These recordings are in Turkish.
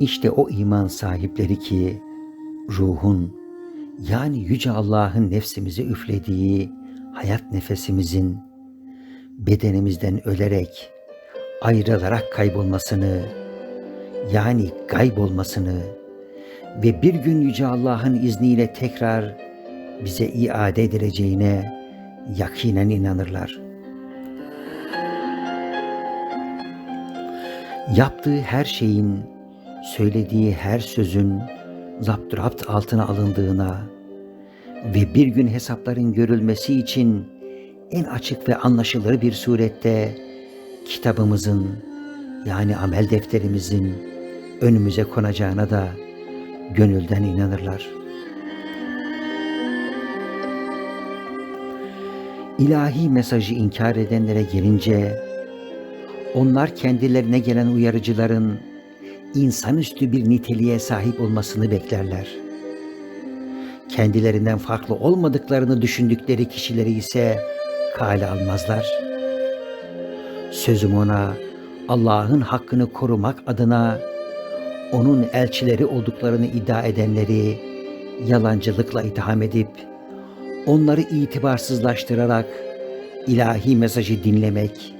İşte o iman sahipleri ki ruhun yani Yüce Allah'ın nefsimize üflediği hayat nefesimizin bedenimizden ölerek ayrılarak kaybolmasını yani kaybolmasını ve bir gün Yüce Allah'ın izniyle tekrar bize iade edileceğine yakinen inanırlar. Yaptığı her şeyin, söylediği her sözün zapturapt altına alındığına ve bir gün hesapların görülmesi için en açık ve anlaşılır bir surette kitabımızın yani amel defterimizin önümüze konacağına da gönülden inanırlar. İlahi mesajı inkar edenlere gelince onlar kendilerine gelen uyarıcıların insanüstü bir niteliğe sahip olmasını beklerler. Kendilerinden farklı olmadıklarını düşündükleri kişileri ise kale almazlar. Sözüm ona Allah'ın hakkını korumak adına onun elçileri olduklarını iddia edenleri yalancılıkla itham edip onları itibarsızlaştırarak ilahi mesajı dinlemek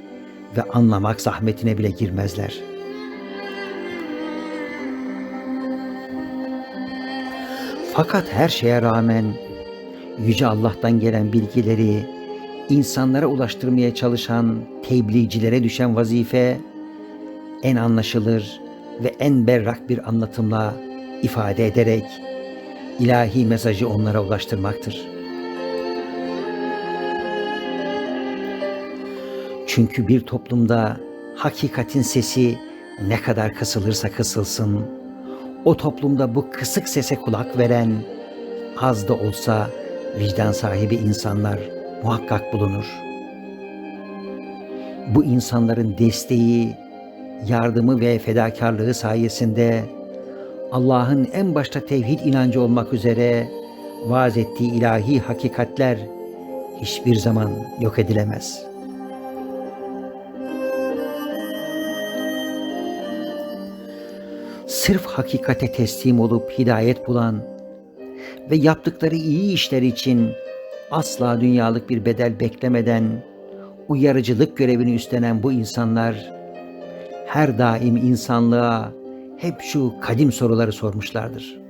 ve anlamak zahmetine bile girmezler. Fakat her şeye rağmen Yüce Allah'tan gelen bilgileri insanlara ulaştırmaya çalışan tebliğcilere düşen vazife en anlaşılır ve en berrak bir anlatımla ifade ederek ilahi mesajı onlara ulaştırmaktır. Çünkü bir toplumda hakikatin sesi ne kadar kısılırsa kısılsın, o toplumda bu kısık sese kulak veren az da olsa vicdan sahibi insanlar muhakkak bulunur. Bu insanların desteği, yardımı ve fedakarlığı sayesinde Allah'ın en başta tevhid inancı olmak üzere vaaz ettiği ilahi hakikatler hiçbir zaman yok edilemez. Sırf hakikate teslim olup hidayet bulan ve yaptıkları iyi işler için asla dünyalık bir bedel beklemeden uyarıcılık görevini üstlenen bu insanlar her daim insanlığa hep şu kadim soruları sormuşlardır.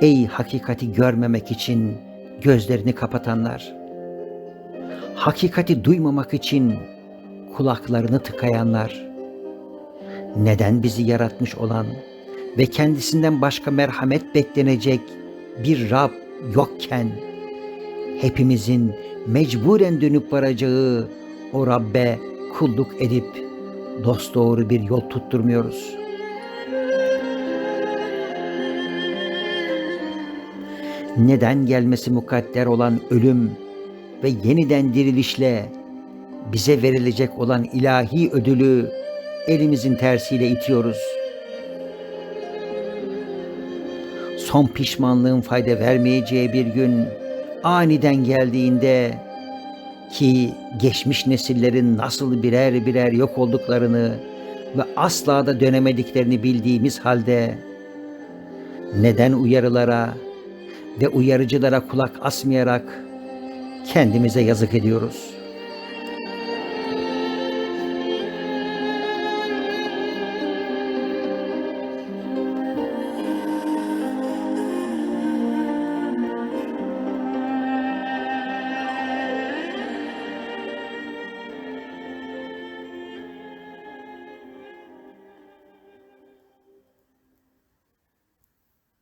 Ey hakikati görmemek için gözlerini kapatanlar! Hakikati duymamak için kulaklarını tıkayanlar! Neden bizi yaratmış olan ve kendisinden başka merhamet beklenecek bir Rab yokken hepimizin mecburen dönüp varacağı o Rabbe kulluk edip dosdoğru bir yol tutturmuyoruz. Neden gelmesi mukadder olan ölüm ve yeniden dirilişle bize verilecek olan ilahi ödülü elimizin tersiyle itiyoruz. Son pişmanlığın fayda vermeyeceği bir gün aniden geldiğinde ki geçmiş nesillerin nasıl birer birer yok olduklarını ve asla da dönemediklerini bildiğimiz halde neden uyarılara ve uyarıcılara kulak asmayarak kendimize yazık ediyoruz?